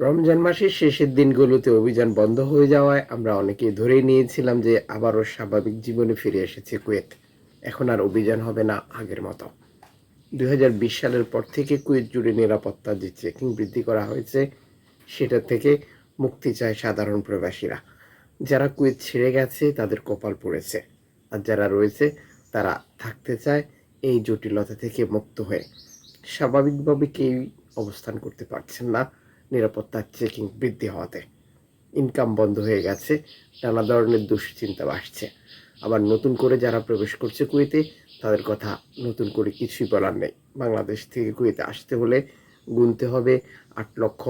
রমজান মাসের শেষের দিনগুলোতে অভিযান বন্ধ হয়ে যাওয়ায় আমরা অনেকেই ধরেই নিয়েছিলাম যে আবারও স্বাভাবিক জীবনে ফিরে এসেছে কুয়েত। এখন আর অভিযান হবে না আগের মতো। দুই হাজার বিশ সালের পর থেকে কুয়েত জুড়ে নিরাপত্তা যে চেকিং বৃদ্ধি করা হয়েছে, সেটা থেকে মুক্তি চায় সাধারণ প্রবাসীরা। যারা কুয়েত ছেড়ে গেছে, তাদের কপাল পড়েছে। আর যারা রয়েছে, তারা থাকতে চায় এই জটিলতা থেকে মুক্ত হয়ে। স্বাভাবিকভাবে কেউই অবস্থান করতে পারছেন না। নিরাপত্তার চেকিং বৃদ্ধি হওয়াতে। ইনকাম বন্ধ হয়ে গেছে, নানা ধরনের দুশ্চিন্তা বাড়ছে। আবার নতুন করে যারা প্রবেশ করছে কুয়েতে, তাদের কথা নতুন করে কিছুই বলার নেই। বাংলাদেশ থেকে কুয়েতে আসতে হলে গুনতে হবে আট লক্ষ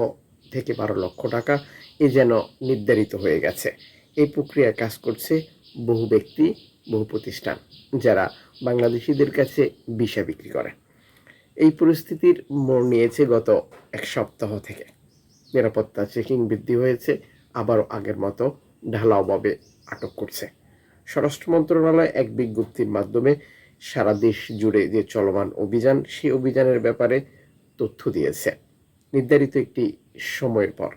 থেকে বারো লক্ষ টাকা। এ যেন নির্ধারিত হয়ে গেছে। এই প্রক্রিয়া কাজ করছে বহু ব্যক্তি, বহু প্রতিষ্ঠান, যারা বাংলাদেশিদের কাছে বিষা বিক্রি করে। এই পরিস্থিতির মোড় নিয়েছে গত এক সপ্তাহ থেকে। নিরাপত্তা চেকিং বৃদ্ধি হয়েছে, আবারও আগের মতো ঢালাওভাবে আটক করছে। স্বরাষ্ট্র মন্ত্রণালয় এক বিজ্ঞপ্তির মাধ্যমে সারা দেশ জুড়ে যে চলমান অভিযান, সেই অভিযানের ব্যাপারে তথ্য দিয়েছে। নির্ধারিত একটি সময়ের পর,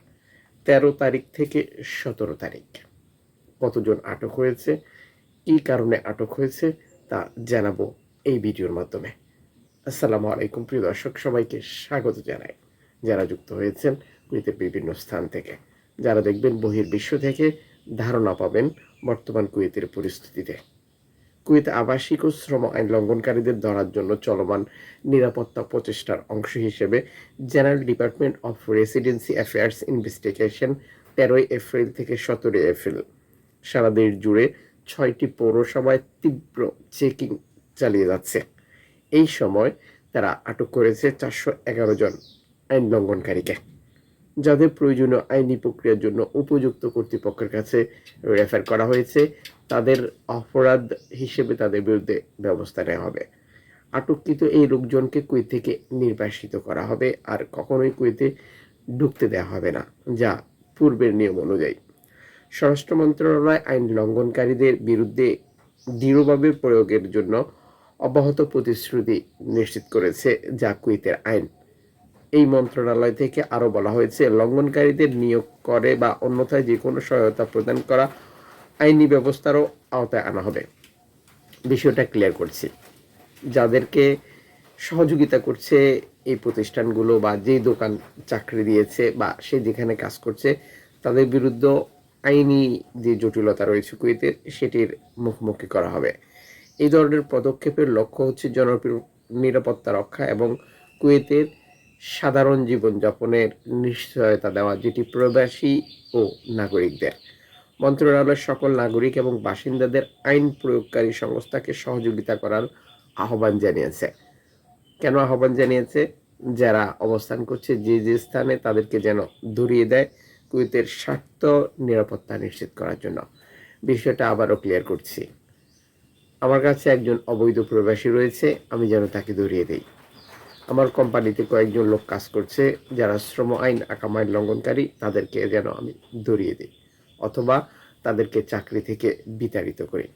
তেরো তারিখ থেকে সতেরো তারিখ। কতজন আটক হয়েছে, কি কারণে আটক হয়েছে, তা জানাব এই ভিডিওর মাধ্যমে। আসসালামু আলাইকুম, প্রিয় দর্শক, সবাইকে স্বাগত জানাই। যারা যুক্ত হয়েছেন কুয়েতের বিভিন্ন স্থান থেকে। যারা দেখবেন বহির বিশ্ব থেকে ধারণা পাবেন বর্তমান কুয়েতের পরিস্থিতিতে। কুয়েত আবাসিক ও শ্রম আইন লঙ্ঘনকারীদের ধরার জন্য চলমান নিরাপত্তা প্রচেষ্টার অংশ হিসেবে General Department of Residency Affairs Investigation তেরোই এপ্রিল থেকে সতেরোই এপ্রিল সারা দেশ জুড়ে ছয়টি পৌরসভায় তীব্র চেকিং চালিয়ে যাচ্ছে। এই সময় তারা আটক করেছে চারশো এগারো জন আইন লঙ্ঘনকারীকে। যাদের প্রয়োজনীয় আইনি প্রক্রিয়ার জন্য উপযুক্ত কর্তৃপক্ষের কাছে রেফার করা হয়েছে, তাদের অপরাধ হিসেবে তাদের বিরুদ্ধে ব্যবস্থা নেওয়া হবে। আটককৃত এই লোকজনকে কুয়েত থেকে নির্বাসিত করা হবে, আর কখনোই কুয়েতে ঢুকতে দেওয়া হবে না, যা পূর্বের নিয়ম অনুযায়ী। স্বরাষ্ট্র মন্ত্রণালয় আইন লঙ্ঘনকারীদের বিরুদ্ধে দৃঢ়ভাবে প্রয়োগের জন্য অব্যাহত প্রতিশ্রুতি নিশ্চিত করেছে, যা কুয়েতের আইন এই মন্ত্রণালয় থেকে আরও বলা হয়েছে, লঙ্ঘনকারীদের নিয়োগ করে বা অন্যথায় যে কোনো সহায়তা প্রদান করা আইনি ব্যবস্থারও আওতায় আনা হবে। বিষয়টা ক্লিয়ার করছি। যাদেরকে সহযোগিতা করছে এই প্রতিষ্ঠানগুলো বা যেই দোকান চাকরি দিয়েছে বা সে যেখানে কাজ করছে, তাদের বিরুদ্ধে আইনি যে জটিলতা রয়েছে কুয়েতের সেটির মুখোমুখি করা হবে। এই ধরনের পদক্ষেপের লক্ষ্য হচ্ছে জনপ্রিয় নিরাপত্তা রক্ষা এবং কুয়েতের সাধারণ জীবনযাপনের নিশ্চয়তা দেওয়া যেটি প্রবাসী ও নাগরিকদের। মন্ত্রণালয় সকল নাগরিক এবং বাসিন্দাদের আইন প্রয়োগকারী সংস্থাকে সহযোগিতা করার আহ্বান জানিয়েছে। কেন আহ্বান জানিয়েছে? যারা অবস্থান করছে যে যে স্থানে তাদেরকে যেন ধরিয়ে দেয় কুয়েতের স্বার্থ নিরাপত্তা নিশ্চিত করার জন্য। বিষয়টা আবারও ক্লিয়ার করছি। আমার কাছে একজন অবৈধ প্রবাসী রয়েছে, আমি যেন তাকে ধরিয়ে দেই। আমার কোম্পানিতে কয়েকজন লোক কাজ করছে, যারা শ্রম আইন আকাম আইন লঙ্ঘনকারী, তাদেরকে যেন আমি ধরিয়ে দিই অথবা তাদেরকে চাকরি থেকে বিতাড়িত করি।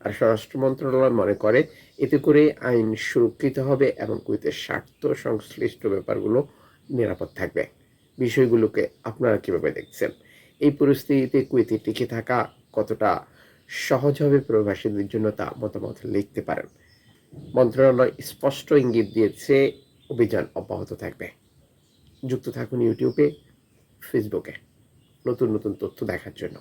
আর স্বরাষ্ট্র মন্ত্রণালয় মনে করে, এতে করে আইন সুরক্ষিত হবে এবং কুয়েতের স্বার্থ সংশ্লিষ্ট ব্যাপারগুলো নিরাপদ থাকবে। বিষয়গুলোকে আপনারা কীভাবে দেখছেন? এই পরিস্থিতিতে কুয়েতে টিকে থাকা কতটা সহজ হবে প্রবাসীদের জন্য তা মতামত লিখতে পারেন। মন্ত্রণালয় স্পষ্ট ইঙ্গিত দিয়েছে অভিযান অব্যাহত থাকবে। যুক্ত থাকুন ইউটিউবে ফেসবুকে। নতুন নতুন তথ্য দেখার জন্য।